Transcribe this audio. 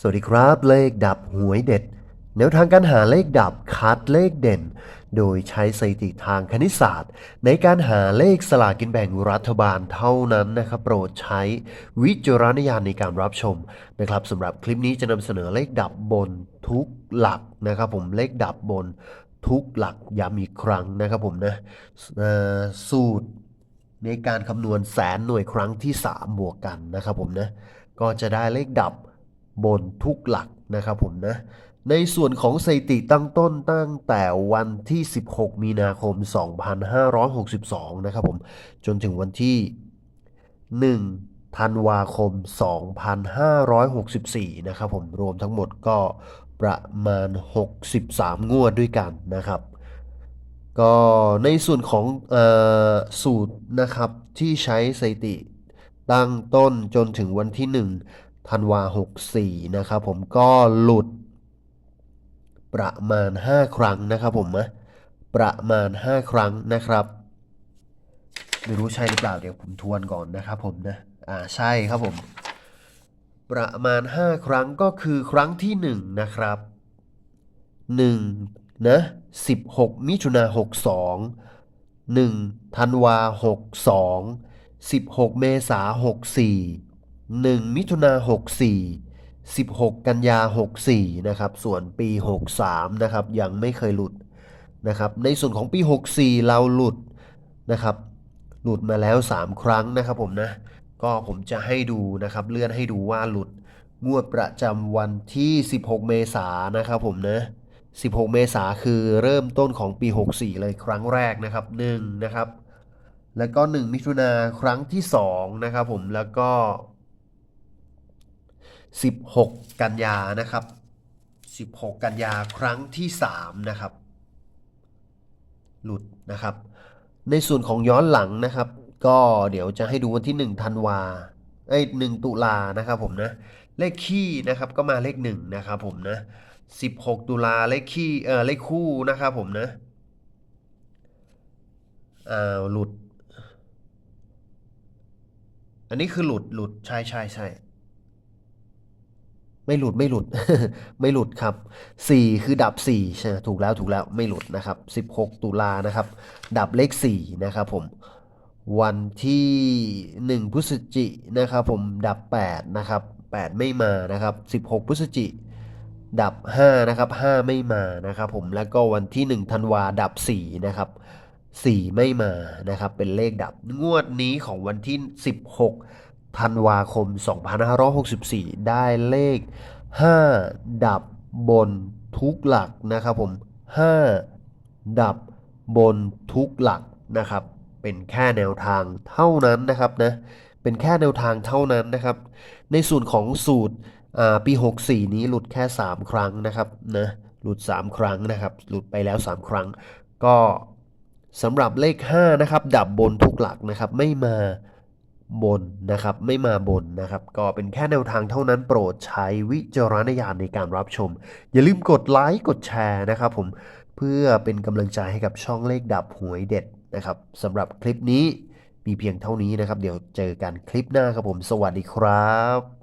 สวัสดีครับ เลขดับหวยเด็ด แนวทางการหาเลขดับคัดเลขเด่น โดยใช้สถิติทางคณิตศาสตร์ ในการหาเลขสลากกินแบ่งรัฐบาลเท่านั้นนะครับ โปรดใช้วิจารณญาณในการรับชมนะครับสำหรับคลิปนี้จะนำเสนอเลขดับบนทุกหลักนะครับผมเลขดับบนทุกหลักย้ำอีกครั้งนะครับผมนะสูตรในการคำนวณแสนหน่วยครั้งที่ 3 บวกกันนะครับผมนะก็จะได้เลขดับ บนทุกหลักนะครับผมนะ ในส่วนของสถิติตั้งต้นตั้งแต่วันที่ 16 มีนาคม 2562 นะครับผม จนถึงวันที่ 1 ธันวาคม 2564 นะครับผม รวมทั้งหมดก็ประมาณ 63 งวดด้วยกันนะครับ ก็ในส่วนของออสูตรนะครับที่ใช้สถิติตั้งต้นจนถึงวันที่ 1 ธันวา 64 นะครับผมก็หลุดประมาณ 5 ครั้งนะครับผมนะประมาณ 5 ครั้งนะครับไม่รู้ใช่หรือเปล่าเดี๋ยวผมทวนก่อนนะครับผมนะอ่าใช่ครับผม ประมาณ 5 ครั้งก็คือครั้งที่ 1 นะครับ 1 นะ 16 มิถุนา62 1ธันวา 62 16 เมษา64 1 มิถุนา64 16 กันยา 64 นะครับ ส่วนปี 63 นะครับ ยังไม่เคยหลุดนะครับ ในส่วนของปี 64 เราหลุดนะครับ หลุดมาแล้ว 3 ครั้งนะครับผมนะ ก็ผมจะให้ดูนะครับ เลื่อนให้ดูว่าหลุด งวดประจำวันที่ 16 เมษายนนะครับผมนะ 16 เมษาคือเริ่มต้นของปี 64 เลยครั้งแรกนะครับ1นะครับ แล้วก็ 1 มิถุนาครั้งที่2นะครับผม แล้วก็ 16 กันยานะครับ 16 กันยาครั้งที่ 3 นะครับ หลุดนะครับ ในส่วนของย้อนหลังนะครับ ก็เดี๋ยวจะให้ดูวันที่ 1 ธันวาเอ้ย1ตุลานะครับผมนะ เลขคี่นะครับก็มาเลข 1 นะครับผมนะ 16 ตุลาเลขคี่เออเลขคู่นะครับผมนะอ้าหลุด อันนี้คือหลุดหลุดใช่ใช่ใช่ ไม่หลุดไม่หลุด ไม่หลุดครับสี่คือดับสี่ใช่ถูกแล้วถูกแล้วไม่หลุดนะครับสิบหกตุลานะครับ ดับเลขสี่นะครับผม วันที่หนึ่งพฤศจินะครับผมดับแปดนะครับแปดไม่มานะครับสิบหกพฤศจิ ดับห้านะครับห้าไม่มานะครับผมแล้วก็วันที่หนึ่งธันวาดับสี่นะครับสี่ไม่มานะครับ เป็นเลขดับงวดนี้ของวันที่ 16 ธันวาคม 2564 ได้เลข 5 ดับบนทุกหลักนะครับผม 5 ดับบนทุกหลักนะครับ เป็นแค่แนวทางเท่านั้นนะครับนะ เป็นแค่แนวทางเท่านั้นนะครับ ในส่วนของสูตรปี 64 นี้หลุดแค่ 3 ครั้งนะครับนะหลุด 3 ครั้งนะครับ หลุดไปแล้ว 3 ครั้ง ก็สำหรับเลข 5 นะครับ ดับบนทุกหลักนะครับ ไม่มา บนนะครับไม่มาบนนะครับ ก็เป็นแค่แนวทางเท่านั้นโปรดใช้วิจารณญาณในการรับชม อย่าลืมกดไลค์กดแชร์นะครับผมเพื่อเป็นกำลังใจให้กับช่องเลขดับหวยเด็ดนะครับสำหรับคลิปนี้มีเพียงเท่านี้นะครับ เดี๋ยวเจอกันคลิปหน้าครับผม สวัสดีครับ